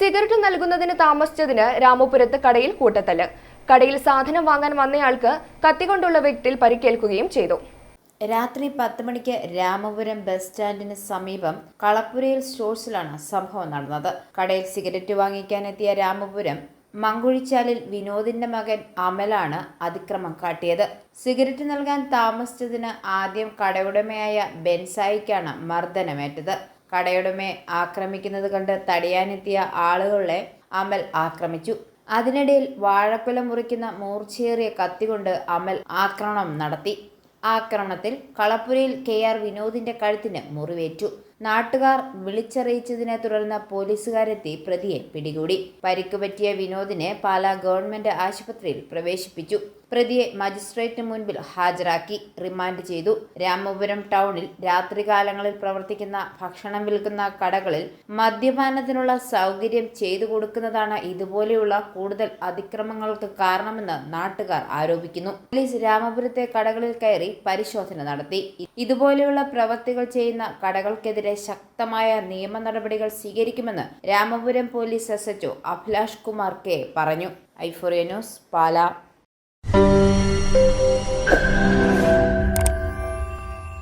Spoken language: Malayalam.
സിഗരറ്റ് നൽകുന്നതിന് താമസിച്ചതിന് രാമപുരത്ത് കടയിൽ കൂട്ടത്തല്ല്. കടയിൽ സാധനം വാങ്ങാൻ വന്നയാൾക്ക് കത്തികൊണ്ടുള്ള വ്യക്തിയിൽ പരിക്കേൽക്കുകയും ചെയ്തു. രാത്രി പത്ത് മണിക്ക് രാമപുരം ബസ് സ്റ്റാൻഡിന് സമീപം കളപ്പുരയിൽ സ്റ്റോഴ്സിലാണ് സംഭവം നടന്നത്. കടയിൽ സിഗരറ്റ് വാങ്ങിക്കാനെത്തിയ രാമപുരം മങ്കുഴിച്ചാലിൽ വിനോദിന്റെ മകൻ അമലാണ് അതിക്രമം കാട്ടിയത്. സിഗരറ്റ് നൽകാൻ താമസിച്ചതിന് ആദ്യം കടയുടമയായ ബെൻസായിക്കാണ് മർദ്ദനമേറ്റത്. കടയുടമയെ ആക്രമിക്കുന്നത് കണ്ട് തടയാനെത്തിയ ആളുകളെ അമൽ ആക്രമിച്ചു. അതിനിടയിൽ വാഴക്കുല മുറിക്കുന്ന മൂർച്ചയേറിയ കത്തികൊണ്ട് അമൽ ആക്രമണം നടത്തി. ആക്രമണത്തിൽ കളപ്പുരയിൽ കെ ആർ വിനോദിന്റെ കഴുത്തിന് മുറിവേറ്റു. നാട്ടുകാർ വിളിച്ചറിയിച്ചതിനെ തുടർന്ന് പോലീസുകാരെത്തി പ്രതിയെ പിടികൂടി. പരിക്കുപറ്റിയ വിനോദിനെ പാലാ ഗവൺമെന്റ് ആശുപത്രിയിൽ പ്രവേശിപ്പിച്ചു. പ്രതിയെ മജിസ്ട്രേറ്റിന് മുൻപിൽ ഹാജരാക്കി റിമാൻഡ് ചെയ്തു. രാമപുരം ടൗണിൽ രാത്രികാലങ്ങളിൽ പ്രവർത്തിക്കുന്ന ഭക്ഷണം വിൽക്കുന്ന കടകളിൽ മദ്യപാനത്തിനുള്ള സൗകര്യം ചെയ്തു കൊടുക്കുന്നതാണ് ഇതുപോലെയുള്ള കൂടുതൽ അതിക്രമങ്ങൾക്ക് കാരണമെന്ന് നാട്ടുകാർ ആരോപിക്കുന്നു. പോലീസ് രാമപുരത്തെ കടകളിൽ കയറി പരിശോധന നടത്തി. ഇതുപോലെയുള്ള പ്രവൃത്തികൾ ചെയ്യുന്ന കടകൾക്കെതിരെ ശക്തമായ നിയമ നടപടികൾ സ്വീകരിക്കുമെന്ന് Ramapuram police S HO Abhilash Kumar K പറഞ്ഞു. ഐഫോറിയ ന്യൂസ് പാലാ.